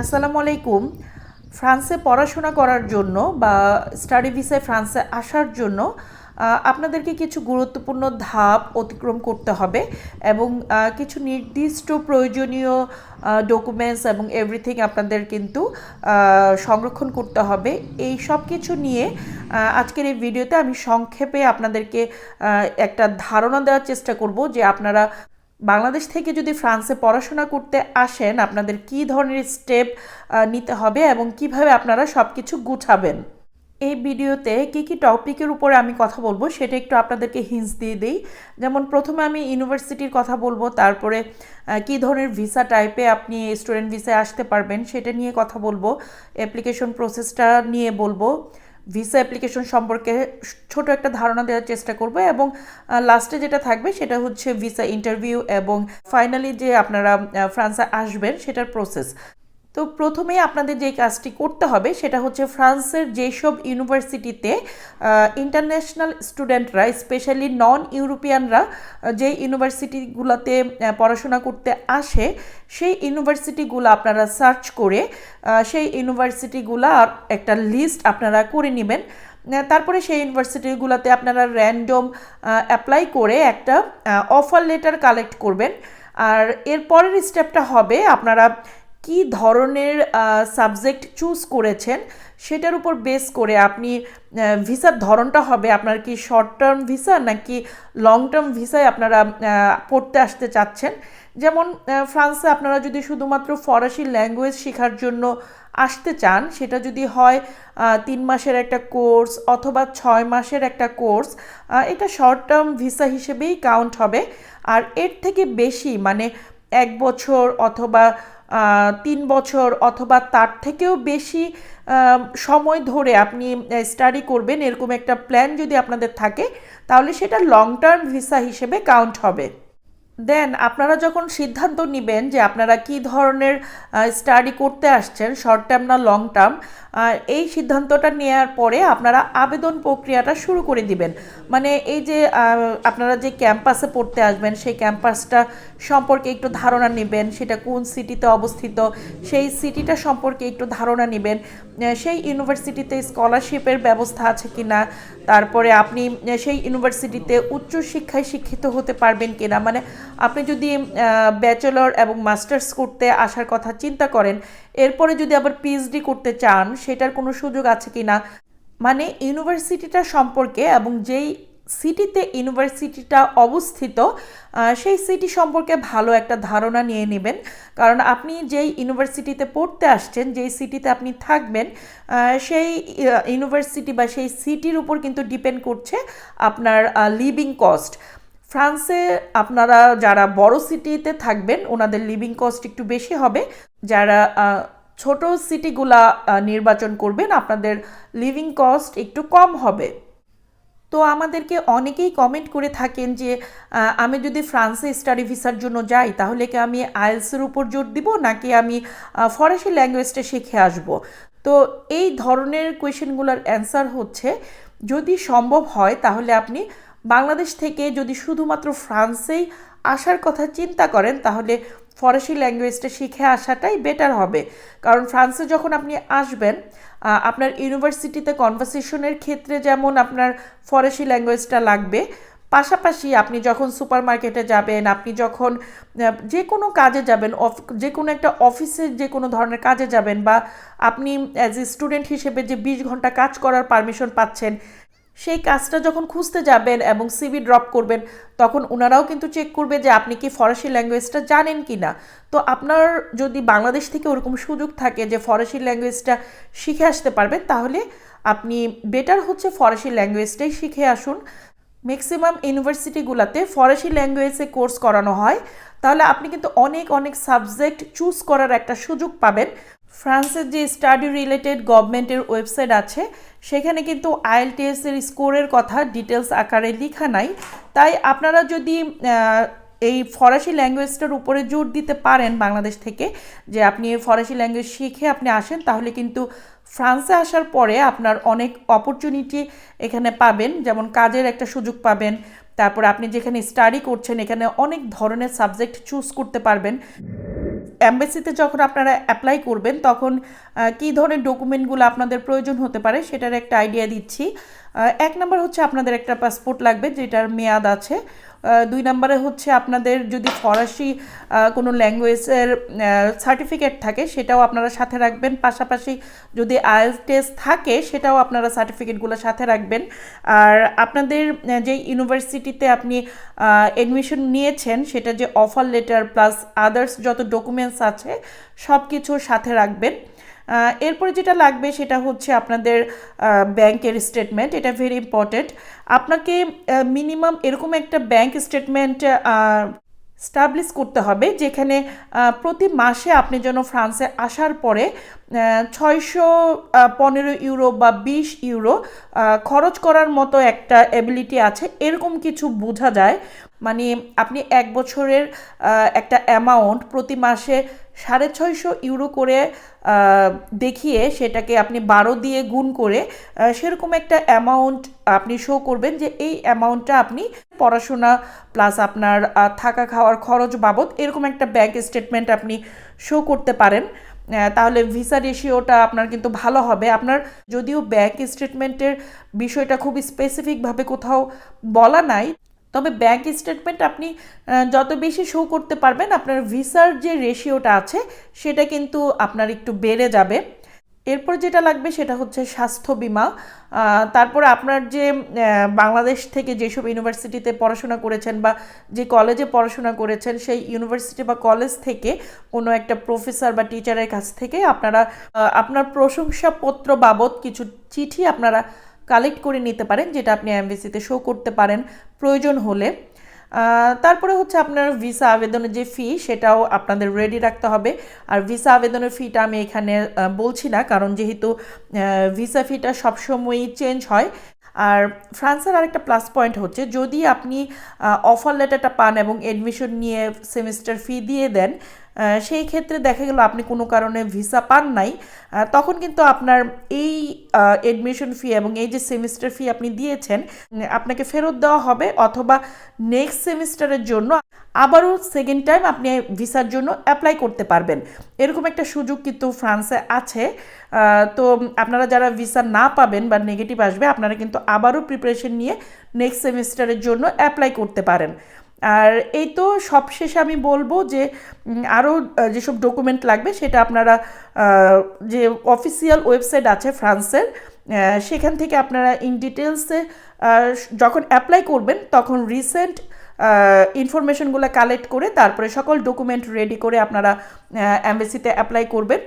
আসসালামু আলাইকুম। ফ্রান্সে পড়াশোনা করার জন্য বা স্টাডি ভিসায় ফ্রান্সে আসার জন্য আপনাদেরকে কিছু গুরুত্বপূর্ণ ধাপ অতিক্রম করতে হবে এবং কিছু নির্দিষ্ট প্রয়োজনীয় ডকুমেন্টস এবং এভরিথিং আপনাদের কিন্তু সংরক্ষণ করতে হবে। এই সব কিছু নিয়ে আজকের এই ভিডিওতে আমি সংক্ষেপে আপনাদেরকে একটা ধারণা দেওয়ার চেষ্টা করব যে আপনারা বাংলাদেশ থেকে যদি ফ্রান্সে পড়াশোনা করতে আসেন, আপনাদের কী ধরনের স্টেপ নিতে হবে এবং কীভাবে আপনারা সব কিছু গুছাবেন? এই ভিডিওতে কী কী টপিকের উপরে আমি কথা বলব সেটা একটু আপনাদেরকে হিন্স দিয়ে দিই। যেমন প্রথমে আমি ইউনিভার্সিটির কথা বলব, তারপরে কী ধরনের ভিসা টাইপে আপনি স্টুডেন্ট ভিসায় আসতে পারবেন সেটা নিয়ে কথা বলব অ্যাপ্লিকেশন প্রসেসটা নিয়ে বলব। ভিসা অ্যাপ্লিকেশন সম্পর্কে ছোট একটা ধারণা দেওয়ার চেষ্টা করব এবং লাস্টে যেটা থাকবে সেটা হচ্ছে ভিসা ইন্টারভিউ এবং ফাইনালি যে আপনারা ফ্রান্সে আসবেন সেটার প্রসেস। তো প্রথমেই আপনাদের যে কাজটি করতে হবে সেটা হচ্ছে ফ্রান্সের যেসব ইউনিভার্সিটিতে ইন্টারন্যাশনাল স্টুডেন্টরা স্পেশালি নন ইউরোপিয়ানরা যে ইউনিভার্সিটিগুলোতে পড়াশোনা করতে আসে, সেই ইউনিভার্সিটিগুলো আপনারা সার্চ করে সেই ইউনিভার্সিটিগুলার একটা লিস্ট আপনারা করে নেবেন। তারপরে সেই ইউনিভার্সিটিগুলোতে আপনারা র্যান্ডম অ্যাপ্লাই করে একটা অফার লেটার কালেক্ট করবেন। আর এর পরের স্টেপটা হবে আপনারা কি ধরনের সাবজেক্ট চুজ করেছেন সেটার উপর বেস করে আপনি ভিসার ধরনটা হবে আপনার কি শর্ট টার্ম ভিসা নাকি লং টার্ম ভিসায় আপনারা পড়তে আসতে চাচ্ছেন? যেমন ফ্রান্সে আপনারা যদি শুধুমাত্র ফরাসি ল্যাঙ্গুয়েজ শেখার জন্য আসতে চান, সেটা যদি হয় তিন মাসের একটা কোর্স অথবা ছয় মাসের একটা কোর্স এটা শর্ট টার্ম ভিসা হিসেবেই কাউন্ট হবে। আর এর থেকে বেশি মানে এক বছর অথবা তিন বছর অথবা তার থেকেও বেশি সময় ধরে আপনি স্টাডি করবেন, এরকম একটা প্ল্যান যদি আপনাদের থাকে, তাহলে সেটা লং টার্ম ভিসা হিসেবে কাউন্ট হবে। দেন আপনারা যখন সিদ্ধান্ত নেবেন যে আপনারা কি ধরনের স্টাডি করতে আসছেন শর্ট টার্ম না লং টার্ম এই সিদ্ধান্তটা নেওয়ার পরে আপনারা আবেদন প্রক্রিয়াটা শুরু করে দিবেন। মানে এই যে আপনারা যে ক্যাম্পাসে পড়তে আসবেন, সেই ক্যাম্পাসটা সম্পর্কে একটু ধারণা নেবেন, সেটা কোন সিটিতে অবস্থিত, সেই সিটিটা সম্পর্কে একটু ধারণা নেবেন সেই ইউনিভার্সিটিতে স্কলারশিপের ব্যবস্থা আছে কি না তারপরে আপনি সেই ইউনিভার্সিটিতে উচ্চশিক্ষায় শিক্ষিত হতে পারবেন কি না মানে আপনি যদি ব্যাচেলর এবং মাস্টার্স করতে আসার কথা চিন্তা করেন, এরপরে যদি আবার পিএইচডি করতে চান সেটার কোনো সুযোগ আছে কি না? মানে ইউনিভার্সিটিটা সম্পর্কে এবং যেই সিটিতে ইউনিভার্সিটিটা অবস্থিত সেই সিটি সম্পর্কে ভালো একটা ধারণা নিয়ে নেবেন। কারণ আপনি যেই ইউনিভার্সিটিতে পড়তে আসছেন, যেই সিটিতে আপনি থাকবেন সেই ইউনিভার্সিটি বা সেই সিটির উপর কিন্তু ডিপেন্ড করছে আপনার লিভিং কস্ট ফ্রান্সে আপনারা যারা বড় সিটিতে থাকবেন, ওনাদের লিভিং কস্ট একটু বেশি হবে। যারা ছোট সিটিগুলা নির্বাচন করবেন, আপনাদের লিভিং কস্ট একটু কম হবে। তো আমাদেরকে অনেকেই কমেন্ট করে থাকেন যে আমি যদি ফ্রান্সে স্টাডি ভিসার জন্য যাই, তাহলে কি আমি আইএলসের উপর জোর দিব, নাকি আমি ফরাসি ল্যাঙ্গুয়েজটা শিখে আসব? তো এই ধরনের কোয়েশনগুলোর অ্যান্সার হচ্ছে, যদি সম্ভব হয়, তাহলে আপনি বাংলাদেশ থেকে যদি শুধুমাত্র ফ্রান্সেই আসার কথা চিন্তা করেন, তাহলে ফরাসি ল্যাঙ্গুয়েজটা শিখে আসাটাই বেটার হবে। কারণ ফ্রান্সে যখন আপনি আসবেন আপনার ইউনিভার্সিটিতে কনভারসেশনের ক্ষেত্রে যেমন আপনার ফরাসি ল্যাঙ্গুয়েজটা লাগবে, পাশাপাশি আপনি যখন সুপার মার্কেটে যাবেন, আপনি যখন যে কোনো কাজে যাবেন, অফ, যে কোনো একটা অফিসে যে কোনো ধরনের কাজে যাবেন বা আপনি অ্যাজ এ স্টুডেন্ট হিসেবে যে বিশ ঘণ্টা কাজ করার পারমিশন পাচ্ছেন সেই কাজটা যখন খুঁজতে যাবেন এবং সিভি ড্রপ করবেন, তখন ওনারাও কিন্তু চেক করবে যে আপনি কি ফরাসি ল্যাঙ্গুয়েজটা জানেন কি না। তো আপনার যদি বাংলাদেশ থেকে ওরকম সুযোগ থাকে যে ফরাসি ল্যাঙ্গুয়েজটা শিখে আসতে পারবেন, তাহলে আপনি বেটার হচ্ছে ফরাসি ল্যাঙ্গুয়েজটাই শিখে আসুন। ম্যাক্সিমাম ইউনিভার্সিটিগুলোতে ফরাসি ল্যাঙ্গুয়েজে কোর্স করানো হয়, তাহলে আপনি কিন্তু অনেক অনেক সাবজেক্ট চুজ করার একটা সুযোগ পাবেন। ফ্রান্সের যে স্টাডি রিলেটেড গভর্নমেন্টের ওয়েবসাইট আছে, সেখানে কিন্তু আইএলটিএস এর স্কোরের কথা ডিটেলস আকারে লেখা নাই। তাই আপনারা যদি এই ফরাসি ল্যাঙ্গুয়েজটার উপরে জোর দিতে পারেন বাংলাদেশ থেকে, যে আপনি ফরাসি ল্যাঙ্গুয়েজ শিখে আপনি আসেন, তাহলে কিন্তু ফ্রান্সে আসার পরে আপনার অনেক অপরচুনিটি এখানে পাবেন। যেমন কাজের একটা সুযোগ পাবেন, তারপর আপনি যেখানে স্টাডি করছেন, এখানে অনেক ধরনের সাবজেক্ট চুজ করতে পারবেন। অ্যাম্বাসিতে যখন আপনারা অ্যাপ্লাই করবেন, তখন কি ধরনের ডকুমেন্টগুলো আপনাদের প্রয়োজন হতে পারে সেটার একটা আইডিয়া দিচ্ছি। এক নম্বর হচ্ছে আপনাদের একটা পাসপোর্ট লাগবে, যেটার মেয়াদ আছে। দুই নম্বরে হচ্ছে আপনাদের যদি ফরাসি কোনো ল্যাঙ্গুয়েজের সার্টিফিকেট থাকে, সেটাও আপনারা সাথে রাখবেন। পাশাপাশি যদি আইএলস টেস্ট থাকে, সেটাও আপনারা সার্টিফিকেটগুলো সাথে রাখবেন। আর আপনাদের যে ইউনিভার্সিটিতে আপনি অ্যাডমিশন নিয়েছেন, সেটা যে অফার লেটার প্লাস আদার্স যত ডকুমেন্টস আছে সব কিছু সাথে রাখবেন। এরপরে যেটা লাগবে সেটা হচ্ছে আপনাদের ব্যাংকের স্টেটমেন্ট এটা ভেরি ইম্পর্টেন্ট আপনাকে মিনিমাম এরকম একটা ব্যাংক স্টেটমেন্ট স্টাবলিশ করতে হবে যেখানে প্রতি মাসে আপনি যেন ফ্রান্সে আসার পরে ছয়শো পনেরো ইউরো বা বিশ ইউরো খরচ করার মতো একটা এবিলিটি আছে। এরকম কিছু বোঝা যায়। মানে আপনি এক বছরের একটা অ্যামাউন্ট প্রতি মাসে সাড়ে ছয়শো ইউরো করে দেখিয়ে সেটাকে আপনি বারো দিয়ে গুণ করে সেরকম একটা অ্যামাউন্ট আপনি শো করবেন যে এই অ্যামাউন্টটা আপনি পড়াশোনা প্লাস আপনার থাকা খাওয়ার খরচ বাবদ এরকম একটা ব্যাংক স্টেটমেন্ট আপনি শো করতে পারেন। তাহলে ভিসা রেশিওটা আপনার কিন্তু ভালো হবে। আপনার যদিও ব্যাংক স্টেটমেন্টের বিষয়টা খুব স্পেসিফিকভাবে কোথাও বলা নাই তবে ব্যাংক স্টেটমেন্ট আপনি যত বেশি শো করতে পারবেন, আপনার ভিসার যে রেশিওটা আছে, সেটা কিন্তু আপনার একটু বেড়ে যাবে। এরপর যেটা লাগবে সেটা হচ্ছে স্বাস্থ্য বিমা। তারপর আপনার যে বাংলাদেশ থেকে যেসব ইউনিভার্সিটিতে পড়াশোনা করেছেন বা যে কলেজে পড়াশোনা করেছেন, সেই ইউনিভার্সিটি বা কলেজ থেকে কোনো একটা প্রফেসর বা টিচারের কাছ থেকে আপনারা আপনার প্রশংসাপত্র বাবদ কিছু চিঠি আপনারা কালেক্ট করে নিতে পারেন, যেটা আপনি এমবিসিতে শো করতে পারেন, প্রয়োজন হলে। তারপরে হচ্ছে আপনার ভিসা আবেদনের যে ফি সেটাও আপনাদের রেডি রাখতে হবে। আর ভিসা আবেদনের ফিটা আমি এখানে বলছি না, কারণ যেহেতু ভিসা ফিটা সবসময়ই চেঞ্জ হয়। আর ফ্রান্সের আরেকটা প্লাস পয়েন্ট হচ্ছে, যদি আপনি অফার লেটারটা পান এবং এডমিশন নিয়ে সেমিস্টার ফি দিয়ে দেন সেই ক্ষেত্রে দেখা গেল আপনি কোনো কারণে ভিসা পান নাই। তখন কিন্তু আপনার এই এডমিশন ফি এবং এই যে সেমিস্টার ফি আপনি দিয়েছেন আপনাকে ফেরত দেওয়া হবে অথবা নেক্সট সেমিস্টারের জন্য আবারও সেকেন্ড টাইম আপনি ভিসার জন্য অ্যাপ্লাই করতে পারবেন। এরকম একটা সুযোগ কিন্তু ফ্রান্সে আছে। তো আপনারা যারা ভিসা না পাবেন বা নেগেটিভ আসবে, আপনারা কিন্তু আবারও প্রিপারেশন নিয়ে নেক্সট সেমিস্টারের জন্য অ্যাপ্লাই করতে পারেন। আর এই তো সবশেষে আমি বলব যে আরও যেসব ডকুমেন্ট লাগবে সেটা আপনারা যে অফিসিয়াল ওয়েবসাইট আছে ফ্রান্সের সেখান থেকে আপনারা ইন ডিটেলসে যখন অ্যাপ্লাই করবেন তখন রিসেন্ট ইনফরমেশনগুলো কালেক্ট করে তারপরে সকল ডকুমেন্ট রেডি করে আপনারা অ্যাম্বাসিতে অ্যাপ্লাই করবেন।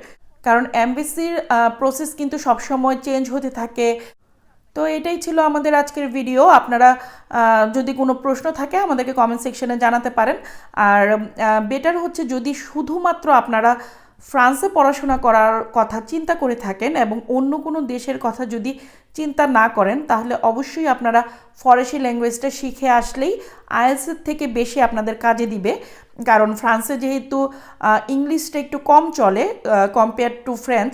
কারণ অ্যাম্বাসির প্রসেস কিন্তু সবসময় চেঞ্জ হতে থাকে। তো এটাই ছিল আমাদের আজকের ভিডিও আপনারা যদি কোনো প্রশ্ন থাকে, আমাদেরকে কমেন্ট সেকশনে জানাতে পারেন। আর বেটার হচ্ছে যদি শুধুমাত্র আপনারা ফ্রান্সে পড়াশোনা করার কথা চিন্তা করে থাকেন এবং অন্য কোনো দেশের কথা যদি চিন্তা না করেন, তাহলে অবশ্যই আপনারা ফরাসি ল্যাঙ্গুয়েজটা শিখে আসলেই আইএলসের থেকে বেশি আপনাদের কাজে দিবে। কারণ ফ্রান্সে যেহেতু ইংলিশটা একটু কম চলে কম্পেয়ার টু ফ্রেঞ্চ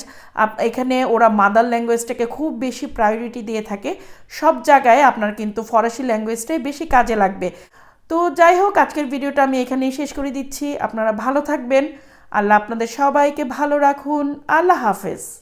এখানে ওরা মাদার ল্যাঙ্গুয়েজটাকে খুব বেশি প্রায়োরিটি দিয়ে থাকে। সব জায়গায় আপনার কিন্তু ফরাসি ল্যাঙ্গুয়েজটাই বেশি কাজে লাগবে। তো যাই হোক, আজকের ভিডিওটা আমি এখানেই শেষ করে দিচ্ছি। আপনারা ভালো থাকবেন। আল্লাহ আপনাদের সবাইকে ভালো রাখুন। আল্লাহ হাফেজ।